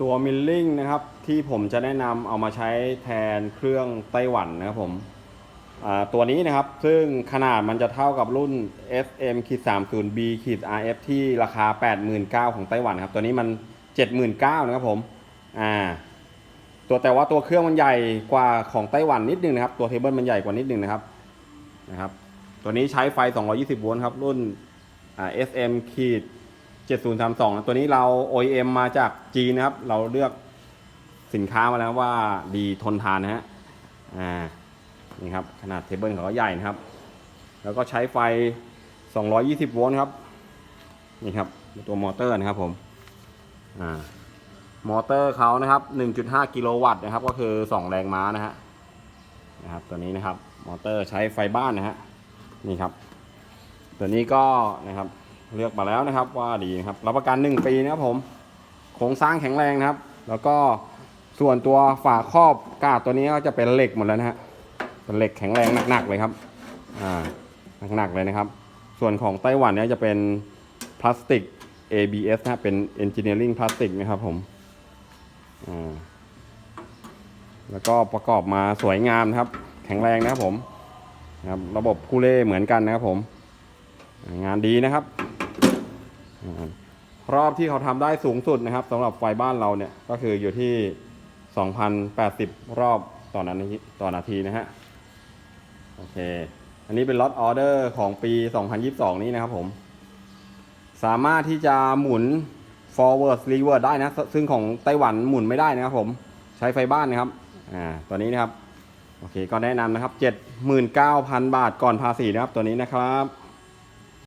ตัวมิลลิ่งนะครับที่ผมจะแนะนำเอามาใช้แทนเครื่องไต้หวันนะครับผมตัวนี้นะครับซึ่งขนาดมันจะเท่ากับรุ่น SM 30 B RF ที่ราคา 89,000ของไต้หวันครับ ตัวนี้มัน 79,000นะครับผมอ่าตัวแต่ว่าตัวเครื่องมันใหญ่กว่าของไต้หวันนิดนึงนะครับ ตัวเทเบิลมันใหญ่กว่านิดนึงนะครับนะครับ ตัวนี้ใช้ไฟ 220 โวลต์ครับ รุ่น SM ขีด 7032นะตัวนี้เรา OEM มาจากจีนนะครับ เราเลือกสินค้ามาแล้วว่าดีทนทานนะฮะ อ่า นี่ครับ ขนาดเทเบิลเขาก็ใหญ่นะครับ แล้วก็ใช้ไฟ 220 โวลต์ครับ นี่ครับ ตัวมอเตอร์นะครับผม อ่า มอเตอร์เขานะครับ 1.5 กิโลวัตต์นะครับ ก็คือ 2 แรงม้านะฮะ นะครับ ตัวนี้นะครับ มอเตอร์ใช้ไฟบ้านนะฮะ นี่ครับ ตัวนี้ก็นะครับ เลือกมาแล้วนะครับว่าดีครับรับประกัน 1 ปีนะครับผมโครงสร้างแข็งแรงนะครับ แล้วก็ส่วนตัวฝาครอบกาดตัวนี้ก็จะเป็นเหล็กหมดแล้วนะฮะเป็นเหล็กแข็งแรงหนักๆเลยครับอ่าหนักๆเลยนะครับ ส่วนของไต้หวันเนี่ยจะเป็นพลาสติก ABS นะฮะเป็น Engineering พลาสติกนะครับผมอ่าแล้วก็ประกอบมาสวยงามนะครับ แข็งแรงนะครับผมนะครับระบบคูเล่เหมือนกันนะครับผม งานดีนะครับ รอบที่เขาทำได้สูงสุดนะครับสำหรับไฟบ้านเราเนี่ยก็คืออยู่ที่ 2,080 รอบต่อนาทีต่อนาทีนะฮะโอเค อันนี้เป็นล็อตออเดอร์ของปี 2022 นี้นะครับผม สามารถที่จะหมุน forward reverse ได้นะ ซึ่งของไต้หวันหมุนไม่ได้นะครับผม ใช้ไฟบ้านนะครับ อ่า ตัวนี้นะครับ โอเค ก็แนะนำนะครับ 79,000 บาทก่อนภาษีนะครับ ตัวนี้นะครับ